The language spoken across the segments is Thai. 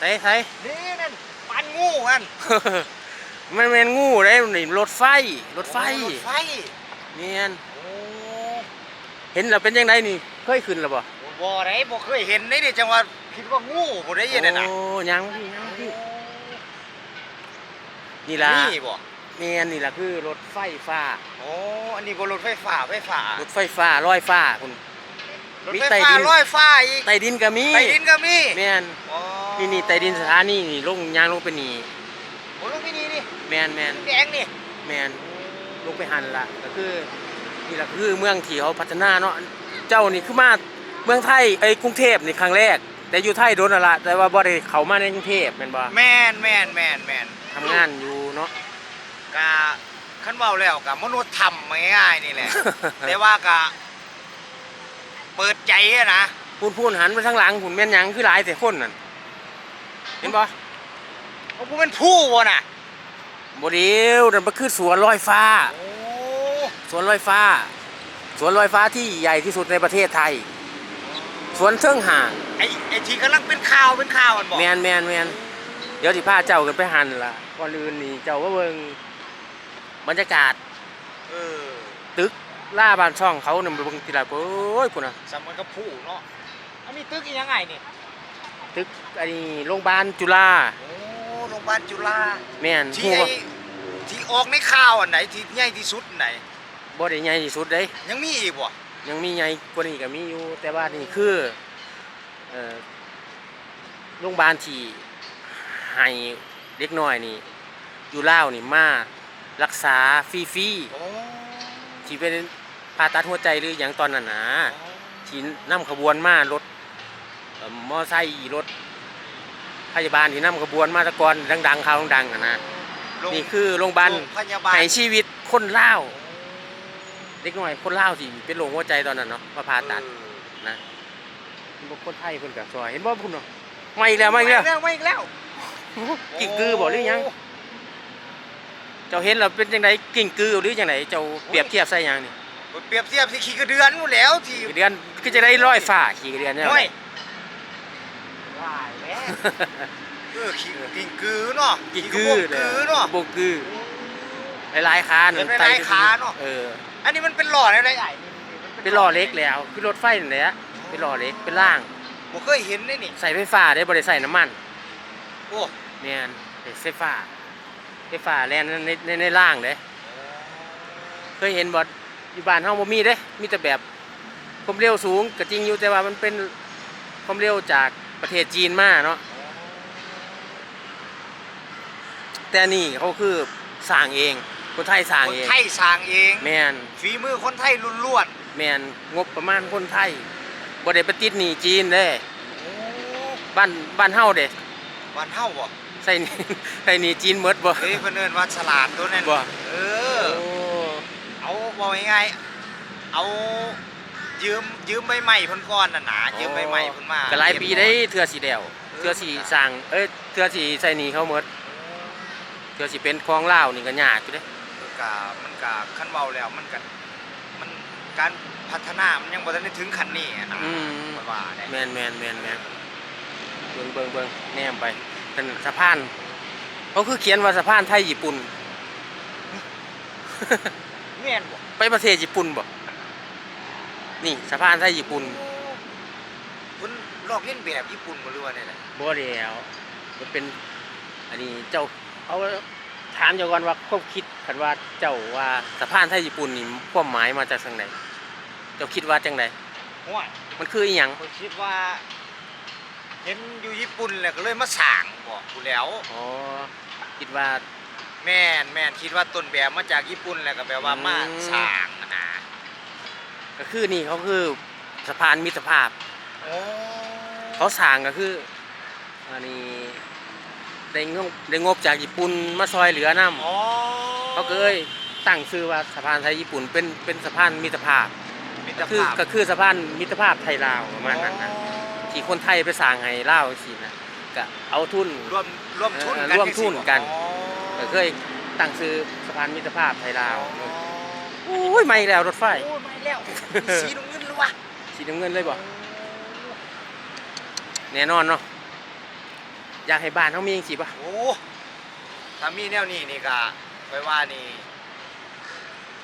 ใส่ใส่นี่นั่นปันงูกันมันเป็นงูได้นี่รถไฟรถไฟรถไฟเนียนโอ้เห็นแล้วเป็นยังไงนี่เคยขึ้นแล้วบ่บ่ได้บ่เคยเห็นได้ดิจังหวะคิดว่างูบ่ได้ยินน่ะนะโอ้ยังพี่ยังพี่นี่ล่ะนี่บ่เนียนนี่ล่ะคือรถไฟฟ้าโอ้อันนี้บ่รถไฟฟ้าไฟฟ้ารถไฟฟ้าลอยฟ้าคุณรถมีไฟใต้ฟ้าดินลอยฟ้าอีกใต้ดินก็มีใต้ดินก็มีแม่นอ๋อ นี่นี่ใต้ดินสถานีนี่ลงยางลงไปนี่โอ้ลูกพี่นี่นี่แม่นแม่นแดงนี่แม่นลงไปหันละก็คือนี่ล่ะคือเมืองที่เขาพัฒนาเนาะเจ้านี่คือมาเมืองไทยไอ้ยกรุงเทพนี่ครั้งแรก แต่อยู่ไทยโดนและละแต่ว่าบ่ได้เข้ามาในกรุงเทพแม่นบ่แม่นแม่นแม่นแม่นทำงานอยู่เนาะกะคันเว้าแล้วกะมนุษย์ทำง่ายๆนี่แหละแต่ว่ากะเปิดใจอะนะพูนพูนหันไปทางหลังหุ่นแม่นหยังคือหลายแต่คนนั่น เห็นบ่เอากูเป็นผู้บ่น่ะบ่เดียวนั่นมันคือสวนลอยฟ้า โอ้สวนลอยฟ้า สวนลอยฟ้าที่ใหญ่ที่สุดในประเทศไทย สวนเทิงห่าง ไอ้ไอ้ที่กำลังเป็นข่าวเป็นข่าวมันบอกแมนแมนแมนเดี๋ยวสิพาเจ้ากันไปหันล่ะก่อนอื่นนี่เจ้าก็เบิ่งบรรยากาศเออตึกล่าบ้านช่องเขาเนี่ยไปเบิ่งทีละโอ้ยพุ่นน่ะสมันก็ผู้เนาะอันนี้ตึกอีหยังไงนี่ ตึกอันนี้โรงพยาบาลจุฬาโอ้โรงพยาบาลจุฬาแม่นที่ฮู้ไอ้บ่ที่ออกในข่าวอันไหนที่ใหญ่ที่สุดอันไหน บ่ได้ใหญ่ที่สุดเด้ ยังมีอีกบ่ยังมีใหญ่กว่านี้ก็มีอยู่ แต่ว่านี่คือเอ่อโรงพยาบาลที่ให้เด็กน้อยนี่ อยู่ลาวนี่มารักษาฟรีๆโอ้ที่เป็นผ่าตัดหัวใจหรืออย่างตอนนั้นนะที่นำขบวนมารถเอ่อ มอไซค์รถพยาบาลที่นำขบวนมาแตะกอนดังๆข่าวดังๆอะนะโรงนี่คือโรงพยาบาลโรงพยาบาลให้ชีวิตคนลาวเด็กน้อยคนลาวที่เป็นโรคหัวใจตอนนั้นเนาะมาผ่าตัดเออนะบ่คนไทยเพิ่นก็ซอยเห็นบ่พุ่นเนาะไม่อีกแล้วไม่อีกแล้วไม่อีกแล้วกิ่งกือบ่หรือยัง เจ้าเห็นแล้วเป็นจังไดกิ่งกือหรือจังไดเจ้าเปรียบเทียบใส่หยังนี่โอ้ยเปรียบเทียบที่ขี่กระเดือนนู่นแล้วที่ขี่เดือนคือจะได้ร้อยฟ้าขี่เดือนเนี่ย โอ้ยว้ายแม่เออขี่กิ่งกือเนาะกี่ขี่กืกอระบอกกือเนาะบกกือหลายๆคาเป็นหลายๆขาเนอะเออ อันนี้มันเป็นหล่ออะไรไอ้นี่เป็นล้อเล็กแล้วคือรถไฟนั่นแหละเป็นล้อเล็กเป็นล่างผมเคยเห็นได้นี่ใส่ไฟฟ้าได้บ่ได้ใส่น้ำมันโอ้แม่นเป็นไฟฟ้าไฟฟ้าแล่นในในในล่างเด้เคยเห็นบ่อยู่บ้านเฮาบ่มีเด้มีแต่แบบความเร็วสูงก็จริงอยู่แต่ว่ามันเป็นความเร็วจาก ประเทศจีนมาเนาะแต่อันนี่เขาคือสร้างเอง คนไทยสร้างคนเอง ไทยสร้างเองแม่นฝีมือคนไทยล้วนแม่นงบประมาณคนไทยบ่ได้ไปติดหนี้จีนเด้ๆโอ้บ้านบ้านเฮาเด้บ้านเฮาบ่ใส่หนี้ใส่หนี้จีนหมดบ่ เฮ้ยเพิ่นเอิ้นว่าฉลาดตัวนั้นบ่ เอโอ้อเอาบ่ง่ายๆเอา ยืมยืมใบใหม่เพิ่นก่อนน่ะนะยืมใบใหม่เพิ่นมาก็หลายปีได้เทื่อสิแดวเทื่อสิสร้างเอ้ยเทื่อสิใส่หนี้เขาหมดเทื่อสิเป็นของลาวนี่ก็ยากอยู่เด้มันก็มันก็คันเว้าแล้วมันก็มันการพัฒนามันยังบ่ทันได้ถึงขั้นนี้อะนะอืมข้อยว่าได้แม่นแม่นแม่นแม่นเบิ่งเบิ่งเบิ่งแนมไปเป็นสะพานเขาคือเขียนว่าสะพานไทยญี่ปุ่น แม่นบ่ไปประเทศญี่ปุ่นบ่ นี่สะพานไทยญี่ปุ่นเพิ่นลอกเลียนแบบญี่ปุ่นบ่หรือว่าไดล่ะบ่แล้วมันเป็น อันนี้เจ้าเอาถามเจ้าก่อนว่าความคิดคันว่าเจ้าว่าสะพานไทยญี่ปุ่นนี่ความหมายมาจากทางใดเจ้าคิดว่าจังไดโอ้ยมันคืออีหยังข้อยคิดว่า เห็นอยู่ญี่ปุ่นแล้วก็เลยมาสร้างบ่กูแล้ว อ๋อคิดว่า แม่นแม่นคิดว่าต้นแบบมาจากญี่ปุ่นแล้วก็แปลว่ามาอืมสร้างนะ ก็คือนี่เขาคือสะพานมิตรภาพโอ้เขาสร้างก็คืออันนี้ได้งบได้งบจากญี่ปุ่นมาซอยเหลือน้ำอ๋อเขาก็เลยตั้งชื่อว่าสะพานไทยญี่ปุ่นเป็นเป็นสะพานมิตรภาพมิตก็รคือภาพก็คือสะพานมิตรภาพไทยลาวประมาณนั้นนะที่คนไทยไปสร้างให้ลาวสินะก็เอาทุนรวมรวมทุนเออกันร่วมทุนกันอ๋อก็เคยตั้งชื่อสะพานมิตรภาพไทยลาวอ๋อ โอ้ยไม่แล้วรถไฟ โอ้ยไม่แล้วสีน้ำเงินหรือวะสีน้ำเงินเลยบ่แน่นอนเนาะอยากให้บ้านเฮามีจังซี่ป่ะโอ้ถ้ามีแนวนี้นี่ก็ไปว่านี่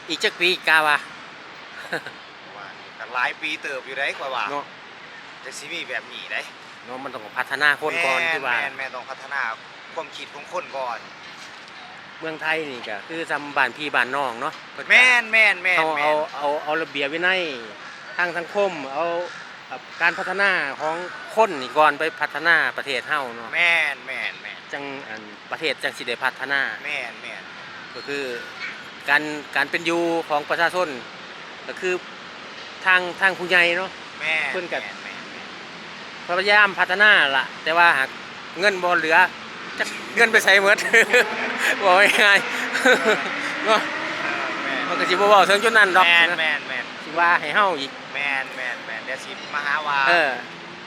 อีกจักปีกาว่าว่านี่ก็หลายปีเติบอยู่ได้กว่าว่าเนาะจะสิมีแบบนี้ได้เนาะมันต้องพัฒนาคนก่อนแม่คือว่าแม่นแม่นต้องพัฒนาความคิดของคนก่อน เมืองไทยนี่ก็คือซำบ้านพี่บ้านน้องเนาะเพิ่ก็แม่นแม่นแม่นเอาแม่เอานเอาเอาระเบียบวินัยทางสังคมเอาแบบการพัฒนาของคนนี่ก่อนไปพัฒนาประเทศเฮาเนาะแม่นแม่นแม่นจังอันประเทศจังสิได้พัฒนา แม่นแม่นก็คือการการเป็นอยู่ของประชาชนก็คือทางทางผู้ใหญ่เนาะ แม่นเพิ่นก็ แม่นแม่นแม่นพยายามพัฒนาล่ะแต่ว่าหากเงินบ่เหลือจักเงินไปใช้หมด บอกง่ายๆเนาะเออแม่นมันก็สิบ่เว้าถึงจุดนั้นดอกแม่นนะแม่นแม่นสิว่าให้เฮาอีกแม่นแม่นแม่นเดี๋ยวสิมาหาว่าเออ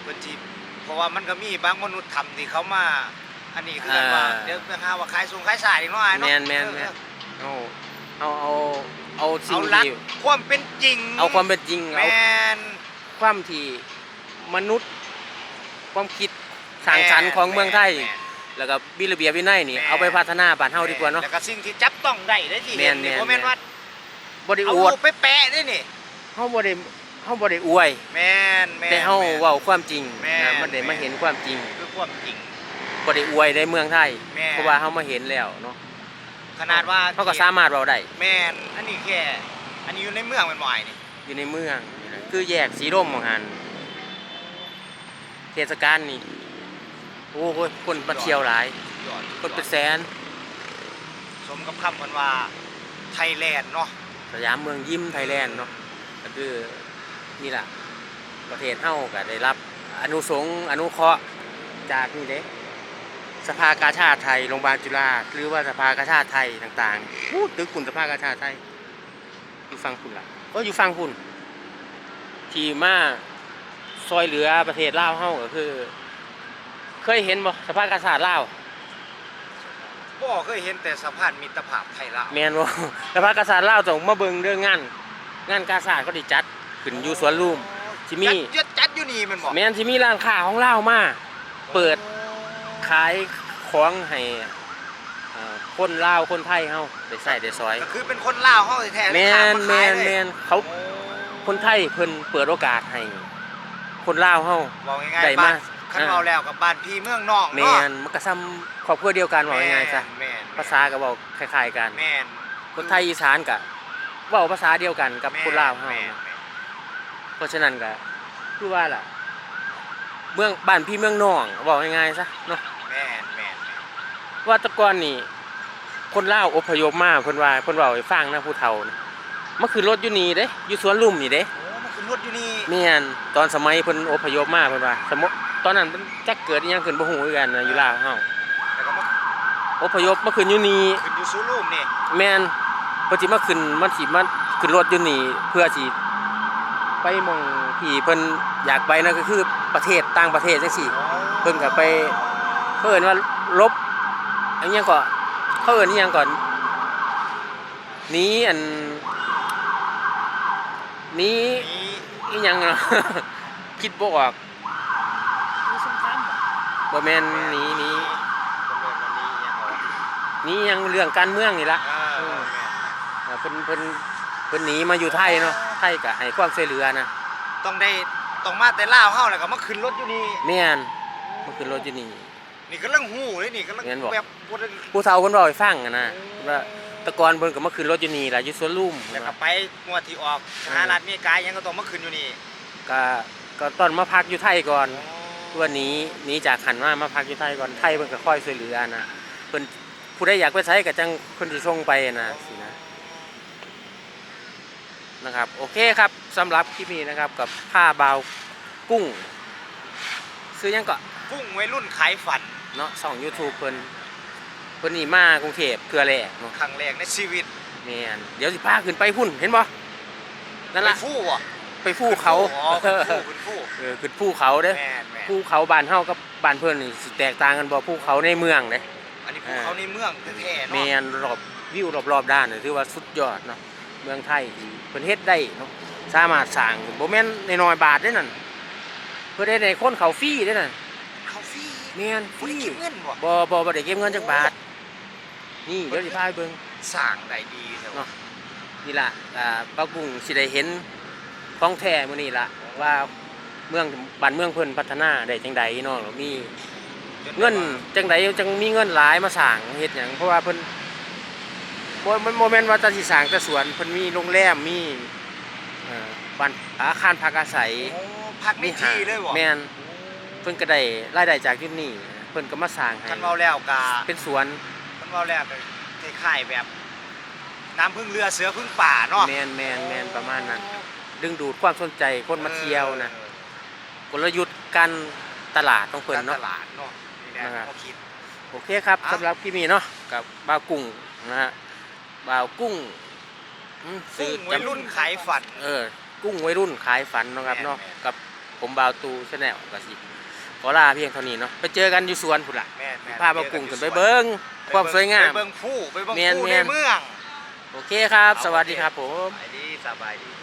เพิ่นสิเพราะว่ามันก็มีบางมนุษย์ทำที่เขามา อันนี้คือกันว่าอ่าเดี๋ยวไปหาว่าขายสูงขายสายอีกหน่อยเนาะแม่นแม่นเออแม่นเอาเอาเอาเอาสิ่เอางหลักที่ความเป็นจริงเอาความเป็นจริงแมเอาน ความที่มนุษย์ ความคิดสร้างสรรค์ของเมืองไทย แม่น แล้วก็บิระเบียบวินัยนี่แม่นเอาไปพัฒนาบ้านเฮาดีกว่าเนาะ แล้วก็สิ่งที่จับต้องได้ได้ที่แม่เห็นนนี่แม่น บ่แม่นว่าบ่ได้เอาอวดรูปไปแปะได้นี่เฮาบ่ได้เฮาบ่ได้อวย แม่นแม่นแต่เฮาแม่น เว้าความจริงแม่นนะมันได้แม่นมาเห็นความจริงคือความจริง บ่ได้อวยในเมืองไทย แม่น เพราะว่าเฮามาเห็นแล้วเนาะขนาดว่าเฮาก็สามารถเว้าได้แม่นอันนี้แค่อันนี้อยู่ในเมืองแมันบ่อยนี่อยู่ในเมืองนี่นะคือแยกสีลมของหันเทศกาลนี่ โอ้โหคนมาเที่ยวหลาย ยอดคนเป็นแสน สมกับคำมันว่าไทยแลนด์เนาะสยามเมืองยิ้มไทยแลนด์เนาะก็คือนี่แหละประเทศเฮาก็ได้รับอนุสงส์อนุเคราะห์จากนี่เด้สภากาชาติไทยโรงพยาบาลจุฬาหรือว่าสภากาชาติไทยต่างๆพูดตึกคุณสภากาชาติไทยอยู่ฟังคุณล่ะก็อยู่ฟังคุณ ที่มาซอยเหลือประเทศลาวเฮาก็คือ เคยเห็นบ่สภากาชาติลาวบ่เคยเห็นแต่สะพานมิตรภาพไทยลาวแม่นบ่สภากาชาติลาวต้องมาเบิ่งเรื่องงาน งานกาชาติเขาได้จัดขึ้นอยู่สวนลุมที่มีจัดจัดอยู่นี่แมันบ่แม่นสิมีร้านค้าของลาวมาเปิดขายของให้เอ่อคนลาวคนไทยเฮาได้ใส่ได้ซอยก็คือเป็นคนลาวเฮาแท้ๆแม่ขายนมาแม่ขายนเลยแม่นเขาคนไทยเพิ่นเปิดโอกาสให้คนลาวเฮาบอกง่ายได้ๆมาบ้าน คันอ่าเว้าแล้วกับบ้านพี่เมืองน้องแม่เนาะนมันก็ซ้ำครอบครัวเดียวกันว่าง่ายๆซะแม่นภาษาก็เว้าคล้ายๆกันแม่นคนไทยอีสานก็เว้าภาษาเดียวกันกับแม่นคนลาวเฮาแม่นเพราะฉะนั้นก็คือว่าล่ะ เมืองบ้านพี่เมืองน้องเว้าง่ายๆซะเนาะแม่นแม่นว่าแตะกอนนี่ คนลาวอพยพมาเพิ่นว่าเพิ่นเว้าให้ฟังนะผู้เฒ่านะมันคือรถอยู่นี่เด้อยู่สวนลุมนี่เด้ โอ้มันคือรถอยู่นี่แม่นตอนสมัยเพิ่นอพยพมาเพิ่นว่าสมมุติ ตอนนั้นเพิ่นจักเกิดอิหยังขึ้นบ่ฮู้คือกันนะอยู่ลาวเฮาแล้วก็มาอพยพมาขึ้นอยู่นี่ขึ้นอยู่ซูรูมนี่แม่นเพิ่นสิมาขึ้นมันสิมาขึ้นรถอยู่นี่เพื่อสิไปหมองที่เพิ่นอยากไปนั่นก็คือประเทศต่างประเทศจังซี่ เพิ่นก็ไปเพิ่นว่าลบอันหยังก็เขาเอิ้นอิหยังก่อนหนี้อันหนี้นี่อีหยังเนาะคิดบ่ออกมีสงคราม บ่บ่แม่นหนี้หนี้บ่แม่นวันนี้ยังเอาหนี้หยังเรื่องการเมืองนี่ล่ะเออแม่นเออเพิ่นเพิ่นเพิ่นหนีมาอยู่ไทยเนาะไทยก็ให้ความช่วยเหลือนะต้องได้ต้องมาแต่ลาวเฮาแล้วก็มาขึ้นรถอยู่นี่แม่นมันคือรถอยู่นี่ นี่กำลังหูเลยนี่กำลังแม่นบ่ แบบบ่ได้ผู้เฒ่าเพิ่นเว้าให้ฟังอะนะว่าแตะกอนเพิ่นก็มาขึ้นรถอยู่นี่ล่ะอยู่สวนลุมแล้วก็ไปงวดที่ออกสหรัฐอเมริกายังก็ต้องมาขึ้นอยู่นี่ก็ก็ตอนมาพักอยู่ไทยก่อนตั วหนี้หนี้จากหันมามาพักอยู่ไทยก่อนไทยเพิ่นก็ค่อยช่วยเหลือนะเพิ่นผู้ใดอยากไปใช้ก็จังเพิ่นสิส่งไปนะสินะนะครับ โอเคครับสำหรับคลิปนี้นะครับกับผ้าบาวกุ้ง ซื้อหยังก็กุ้งวัยรุ่นขายฝันเนาะช่อง YouTube เพิ่นเพิ่นนี่มากรุงเทพเพื่อแลกเนาะครั้งแรกในชีวิตแม่นเดี๋ยวสิพาขึ้นไปพุ่นเห็นบ่นั่นล่ะ ไปฟู่บ่ ไปภูเขาอ๋อขึ้นฟู่ขึ้นฟู่เออขึ้นภูเขาเด้อแม่นแม่นภูเขาบ้านเฮากับบ้านเพิ่นนี่สิแตกต่างกันบ่ภูเขาในเมืองเด้อันนี้ภูเขาในเมืองแท้ๆแม่เนาะนรอบวิวรอบๆด้านนี่ถือว่าสุดยอดเนาะเมืองไทยที่เพิ่นเฮ็ดได้เนาะสามารถสร้างบ่แม่นน้อยๆบาทเด้นั่นเพิ่นได้ในคนเขาฟรีเด้นั่นเขาฟรีแม่นฟบ่ได้รีเก็บเงินบ่บ่บ่บ่ได้เก็บเงินจักบาท นี่เดี๋ยวสิพาไปเบิ่ง สร้างได้ดีเถอะเนาะ นี่ล่ะอ่าป้ากุ้งสิได้เห็น ของแท้มื้อนี้ล่ะว่าเมืองบ้านเมืองเพิ่นพัฒนาได้จังใดเนาะแล้วมีเงินจังใดจังมีเงินหลายมาสร้างเฮ็ดหยังเพราะว่าเพิ่นบ่มันบ่แม่นว่าจะสิสร้างแต่สวนเพิ่นมีโรงแรมมีเอ่อบ้านอาคารพักอาศัยโอ้พักในมีหาที่เลยบ่แม่นเพิ่นก็ได้รายได้จากจุดนี้เพิ่นก็มาสร้างให้คันเว้าแล้วก็เป็นสวนคันเว้าแล้วก็คล้ายๆแบบ น้ำพึ่งเรือเสือพึ่งป่าเนาะ แม่นแม่นแม่นประมาณนั้น ดึงดูดความสนใจคนมาเที่ยวนะออกลยุทธ์การตลาดของอเพิ่นการตเนาะลาดเนาะนี่แหละนะครับ เขาคิด โอเคครับอะ สำหรับพี่มีเนาะกับบ่าวกุ้งนะฮะบ่าวกุ้งอืมซึ่งจำวัยรุ่นขายฝัน เออ กุ้งวัยรุ่นขายฝันเนาะครับเนาะแม่น กับผมบ่าวตูชาแนลกับสิขอลาเพียงเท่านี้เนาะไปเจอกันอยู่สวนพุ่นล่ะแม่นแม่นพาบ่าวกุ้งขึ้นไปเบิ่งความสวยงาม ไปเบิ่งผู้ไปเบิ่งแม่นผู้แม่ในนเมือง โอเคครับเอาสวัสดีโอเคครับผม สบายดีสบายดี